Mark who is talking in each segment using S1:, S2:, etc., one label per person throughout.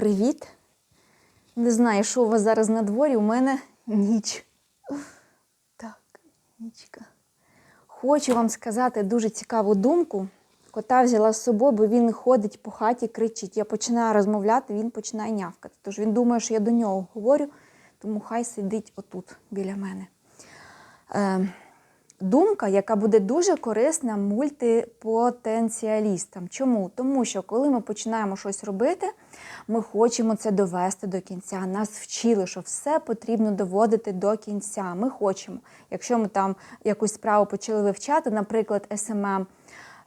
S1: Привіт! Не знаю, що у вас зараз на дворі, у мене ніч. Так, нічка. Хочу вам сказати дуже цікаву думку. Кота взяла з собою, бо він ходить по хаті, кричить. Я починаю розмовляти, він починає нявкати. Тож він думає, що я до нього говорю, тому хай сидить отут біля мене. Е, думка, яка буде дуже корисна мультипотенціалістам. Чому? Тому що коли ми починаємо щось робити, ми хочемо це довести до кінця. Нас вчили, що все потрібно доводити до кінця. Ми хочемо, якщо ми там якусь справу почали вивчати, наприклад, СММ.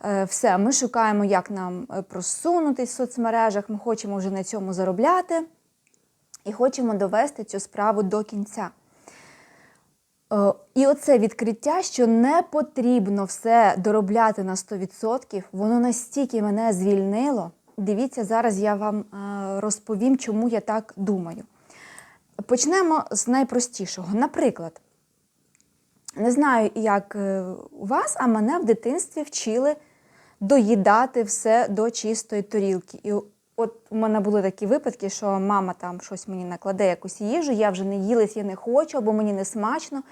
S1: е, Все, ми шукаємо, як нам е, просунутись в соцмережах, ми хочемо вже на цьому заробляти і хочемо довести цю справу до кінця. Е, І оце відкриття, що не потрібно все доробляти на 100%, воно настільки мене звільнило. Дивіться, зараз я вам е, розповім, чому я так думаю. Почнемо з найпростішого. Наприклад, не знаю, як е, у вас, а мене в дитинстві вчили доїдати все до чистої тарілки. І от у мене були такі випадки, що мама там щось мені накладе якусь їжу, я вже не їлась, я не хочу, або мені не смачно.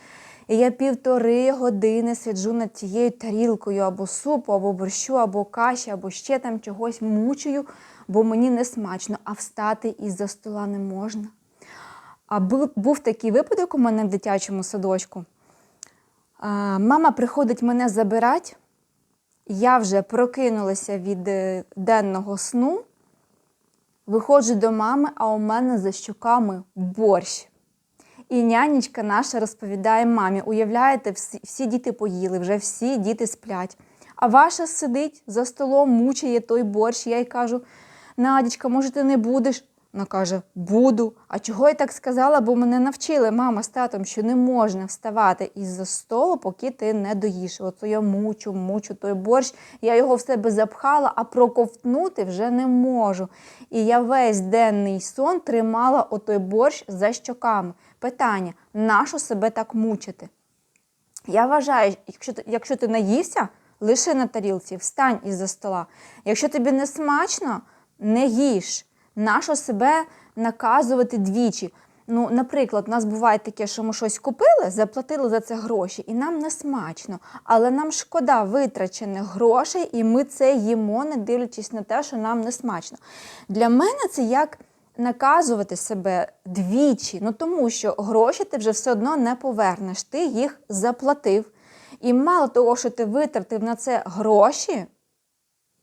S1: І я півтори години сиджу над цією тарілкою або супу, або борщу, або каші, або ще там чогось мучую, бо мені не смачно, а встати із-за стола не можна. А був, такий випадок у мене в дитячому садочку. Мама приходить мене забирати. Я вже прокинулася від е, денного сну, виходжу до мами, а у мене за щуками борщ. І нянечка наша розповідає мамі: уявляєте, всі, всі діти поїли, вже всі діти сплять. А ваша сидить за столом, мучає той борщ. Я їй кажу: Надічка, може, ти не будеш? Вона каже: Буду. А чого я так сказала? Бо мене навчили мама з татом, що не можна вставати із-за столу, поки ти не доїш. От я мучу, мучу той борщ. Я його в себе запхала, а проковтнути вже не можу. І я весь денний сон тримала отой борщ за щоками. Питання: нащо себе так мучити? Я вважаю, якщо ти, якщо ти наївся, лиши на тарілці, встань із-за стола. Якщо тобі не смачно, не їж. Нащо себе наказувати двічі? Ну, наприклад, у нас буває таке, що ми щось купили, заплатили за це гроші, і нам не смачно. Але нам шкода витрачених грошей, і ми це їмо, не дивлячись на те, що нам не смачно. Для мене це як наказувати себе двічі, ну тому що гроші ти вже все одно не повернеш, ти їх заплатив. І мало того, що ти витратив на це гроші,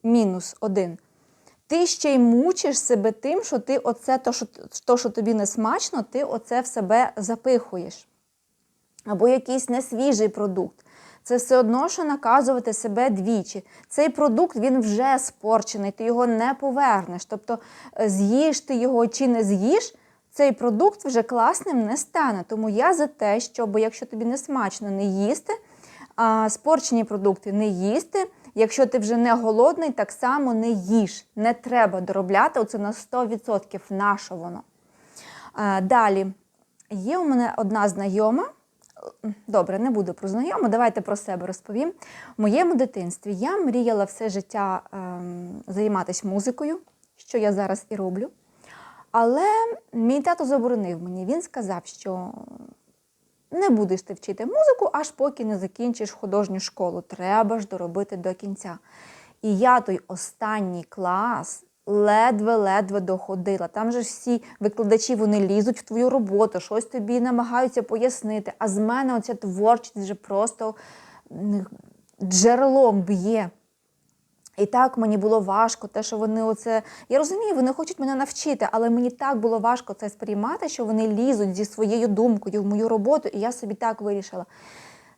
S1: мінус один, ти ще й мучиш себе тим, що ти оце, то, що, то, що тобі не смачно, ти оце в себе запихуєш. Або якийсь несвіжий продукт. Це все одно, що наказувати себе двічі. Цей продукт він вже спорчений, ти його не повернеш. Тобто, е, з'їш ти його чи не з'їш, цей продукт вже класним не стане. Тому я за те, щоб якщо тобі не смачно не їсти, а спорчені продукти не їсти. Якщо ти вже не голодний, так само не їж. Не треба доробляти оце на 100% наше воно. Далі, є у мене одна знайома. Добре, не буду про знайому, давайте про себе розповім. В моєму дитинстві я мріяла все життя ем, займатися музикою, що я зараз і роблю. Але мій тато заборонив мені. Він сказав, що не будеш ти вчити музику, аж поки не закінчиш художню школу. Треба ж доробити до кінця. І я той останній клас ледве-ледве доходила. Там же всі викладачі вони лізуть в твою роботу, щось тобі намагаються пояснити. А з мене оця творчість вже просто джерелом б'є. І так мені було важко, те, що вони оце. Я розумію, вони хочуть мене навчити, але мені так було важко це сприймати, що вони лізуть зі своєю думкою в мою роботу, і я собі так вирішила.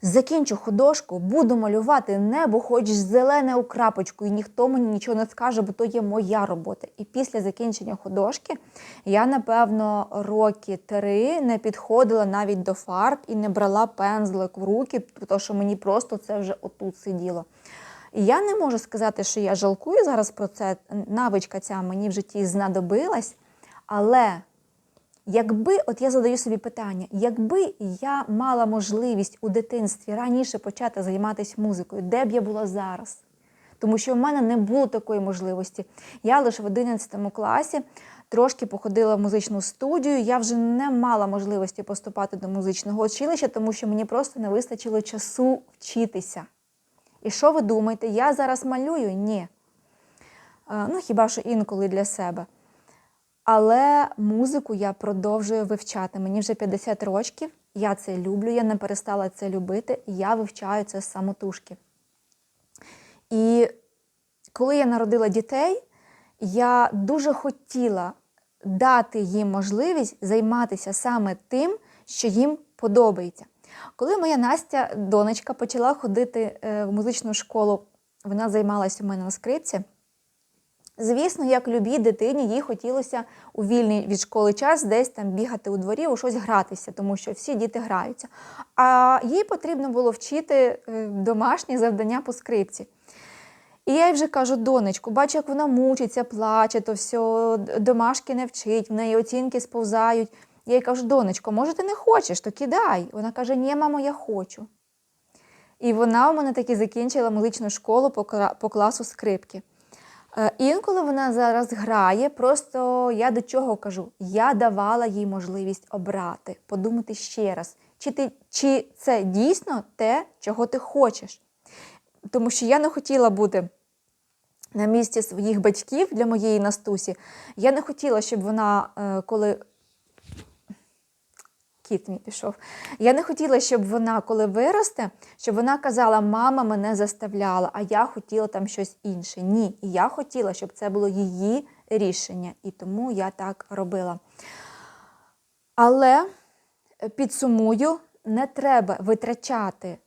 S1: Закінчу художку, буду малювати небо, хоч зелене у крапочку, і ніхто мені нічого не скаже, бо то є моя робота. І після закінчення художки я, напевно, роки три не підходила навіть до фарб і не брала пензлик в руки, тому що мені просто це вже отут сиділо. Я не можу сказати, що я жалкую зараз про це. Навичка ця мені в житті знадобилась. Але якби, от я задаю собі питання, якби я мала можливість у дитинстві раніше почати займатися музикою, де б я була зараз? тому що в мене не було такої можливості. Я лише в 11 класі трошки походила в музичну студію. Я вже не мала можливості поступати до музичного училища, тому що мені просто не вистачило часу вчитися. І що ви думаєте? Я зараз малюю? Ні. Е, Ну, хіба що інколи для себе. Але музику я продовжую вивчати. Мені вже 50 років, я це люблю, я не перестала це любити, і я вивчаю це самотужки. І коли я народила дітей, я дуже хотіла дати їм можливість займатися саме тим, що їм подобається. Коли моя Настя, донечка, почала ходити е, в музичну школу, вона займалася у мене на скрипці. Звісно, як любій дитині, їй хотілося у вільний від школи час десь там бігати у дворі, у щось гратися, тому що всі діти граються. А їй потрібно було вчити е, домашні завдання по скрипці. І я їй вже кажу, донечку, бачу, як вона мучиться, плаче, то все, домашки не вчить, в неї оцінки сповзають. Я їй кажу, донечко, може, ти не хочеш, то кидай. Вона каже, ні, мамо, я хочу. І вона у мене таки закінчила музичну школу по, класу скрипки. Е, Інколи вона зараз грає, просто я до чого кажу? Я давала їй можливість обрати, подумати ще раз, чи, ти, чи це дійсно те, чого ти хочеш. Тому що я не хотіла бути на місці своїх батьків для моєї Настусі. Я не хотіла, щоб вона, е, коли кіт мій пішов. Я не хотіла, щоб вона, коли виросте, щоб вона казала, мама мене заставляла, а я хотіла там щось інше. Ні. І я хотіла, щоб це було її рішення. І тому я так робила. Але е, підсумую, не треба витрачати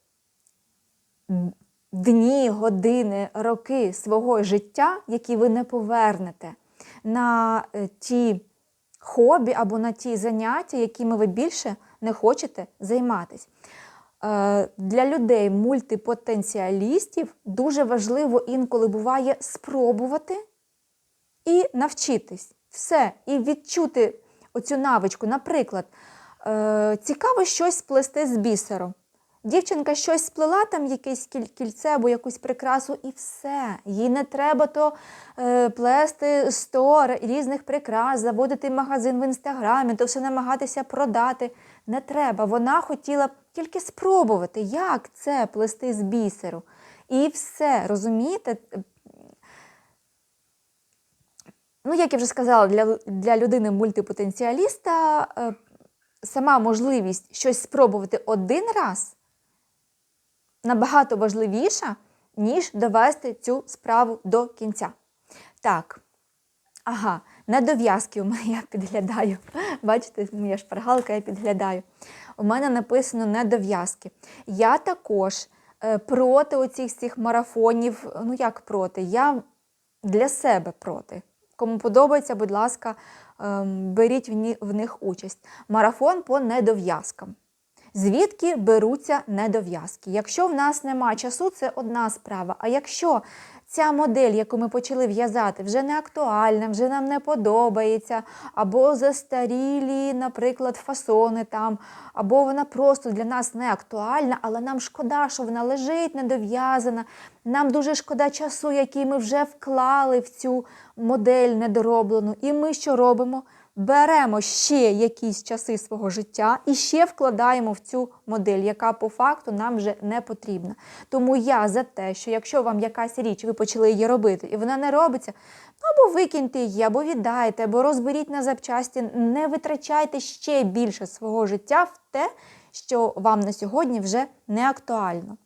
S1: дні, години, роки свого життя, які ви не повернете, на е, ті хобі або на ті заняття, якими ви більше не хочете займатися. Е, Для людей, мультипотенціалістів, дуже важливо інколи буває спробувати і навчитись все, і відчути оцю навичку. Наприклад, е, цікаво щось сплести з бісеру. Дівчинка щось сплела, там якесь кіль- кільце або якусь прикрасу, і все. Їй не треба то е, плести 100 різних прикрас, заводити магазин в інстаграмі, то все намагатися продати. Не треба. Вона хотіла тільки спробувати, як це плести з бісеру. І все, розумієте? Ну, як я вже сказала, для, для людини мультипотенціаліста е, сама можливість щось спробувати один раз набагато важливіша, ніж довести цю справу до кінця. Так, ага, недов'язки у мене я підглядаю. Бачите, моя шпаргалка я підглядаю. У мене написано недов'язки. Я також е, проти оцих всіх марафонів. Ну, як проти? Я для себе проти. Кому подобається, будь ласка, ем, беріть в них участь. Марафон по недов'язкам. Звідки беруться недов'язки? Якщо в нас немає часу, це одна справа. А якщо ця модель, яку ми почали в'язати, вже не актуальна, вже нам не подобається, або застарілі, наприклад, фасони там, або вона просто для нас не актуальна, але нам шкода, що вона лежить недов'язана. Нам дуже шкода часу, який ми вже вклали в цю модель недороблену. І ми що робимо? Беремо ще якісь часи свого життя і ще вкладаємо в цю модель, яка по факту нам вже не потрібна. Тому я за те, що якщо вам якась річ, ви почали її робити, і вона не робиться, ну або викиньте її, або віддайте, або розберіть на запчасті, не витрачайте ще більше свого життя в те, що вам на сьогодні вже не актуально.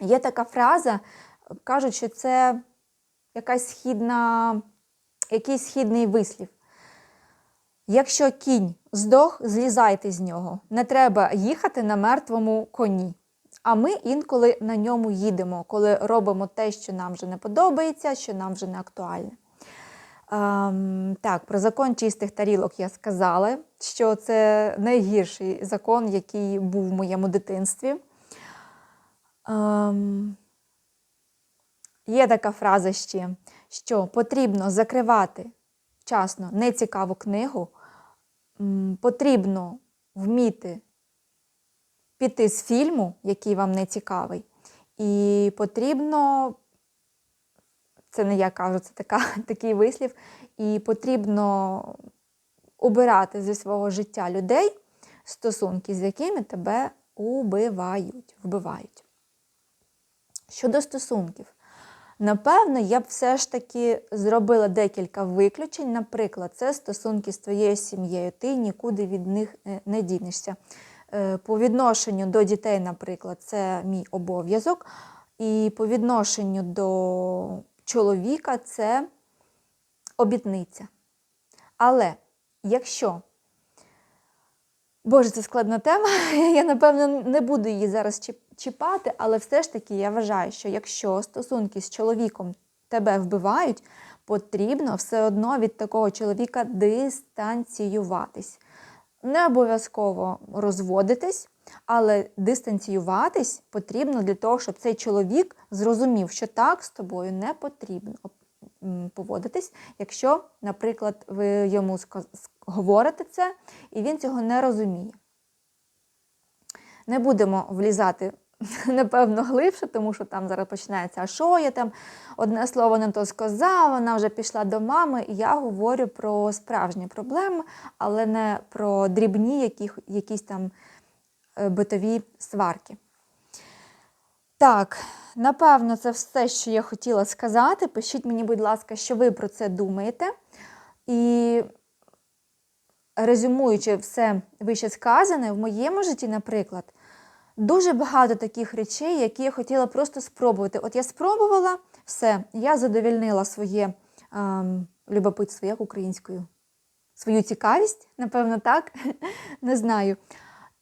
S1: Є така фраза, кажуть, що це якась східна, якийсь східний вислів. Якщо кінь здох, злізайте з нього. Не треба їхати на мертвому коні. А ми інколи на ньому їдемо, коли робимо те, що нам вже не подобається, що нам вже не актуальне. Ем, так, про закон чистих тарілок я сказала, що це найгірший закон, який був в моєму дитинстві. Ем, є така фраза ще, що потрібно закривати вчасно нецікаву книгу, потрібно вміти піти з фільму, який вам не цікавий, і потрібно Це не я кажу, це така, такий вислів. І потрібно обирати зі свого життя людей, стосунки, з якими тебе убивають, вбивають. Щодо стосунків, напевно, я б все ж таки зробила декілька виключень. Наприклад, це стосунки з твоєю сім'єю. Ти нікуди від них е, не дінешся. Е, По відношенню до дітей, наприклад, це мій обов'язок. І по відношенню до чоловіка це обітниця. Але якщо Боже, це складна тема. Я, напевно, не буду її зараз чіп- чіпати, але все ж таки я вважаю, що якщо стосунки з чоловіком тебе вбивають, потрібно все одно від такого чоловіка дистанціюватись. Не обов'язково розводитись, але дистанціюватись потрібно для того, щоб цей чоловік зрозумів, що так з тобою не потрібно поводитись, якщо, наприклад, ви йому говорите це, і він цього не розуміє. Не будемо влізати, напевно, глибше, тому що там зараз починається, а що я там одне слово не то сказав, вона вже пішла до мами. і Я говорю про справжні проблеми, але не про дрібні яких, якісь там е, битові сварки. Так, напевно, це все, що я хотіла сказати. Пишіть мені, будь ласка, що ви про це думаєте. І резюмуючи все вище сказане, в моєму житті, наприклад, дуже багато таких речей, які я хотіла просто спробувати. От я спробувала все, я задовільнила своє ем, любопитство, як українською, свою цікавість, напевно, так, не знаю.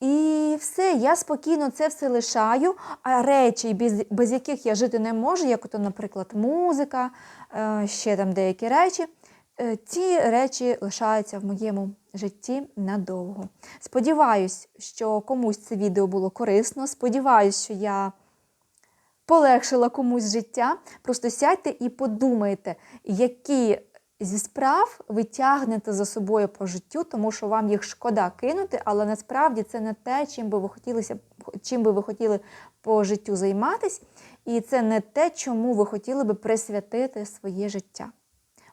S1: І все, я спокійно це все лишаю. А речі, без, без яких я жити не можу, як ото, наприклад, музика, е, ще там деякі речі, ці речі лишаються в моєму житті надовго. Сподіваюсь, що комусь це відео було корисно. Сподіваюсь, що я полегшила комусь життя. Просто сядьте і подумайте, які зі справ ви тягнете за собою по життю, тому що вам їх шкода кинути, але насправді це не те, чим би ви хотілося, чим би ви хотіли по життю займатись, і це не те, чому ви хотіли би присвятити своє життя.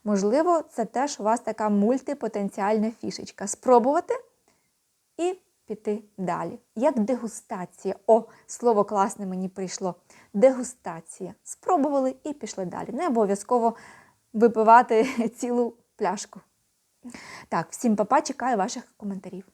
S1: Можливо, це теж у вас така мультипотенціальна фішечка. Спробувати і піти далі. Як дегустація. О, слово класне мені прийшло. Дегустація. Спробували і пішли далі. Не обов'язково випивати цілу пляшку. Так, всім папа, чекаю ваших коментарів.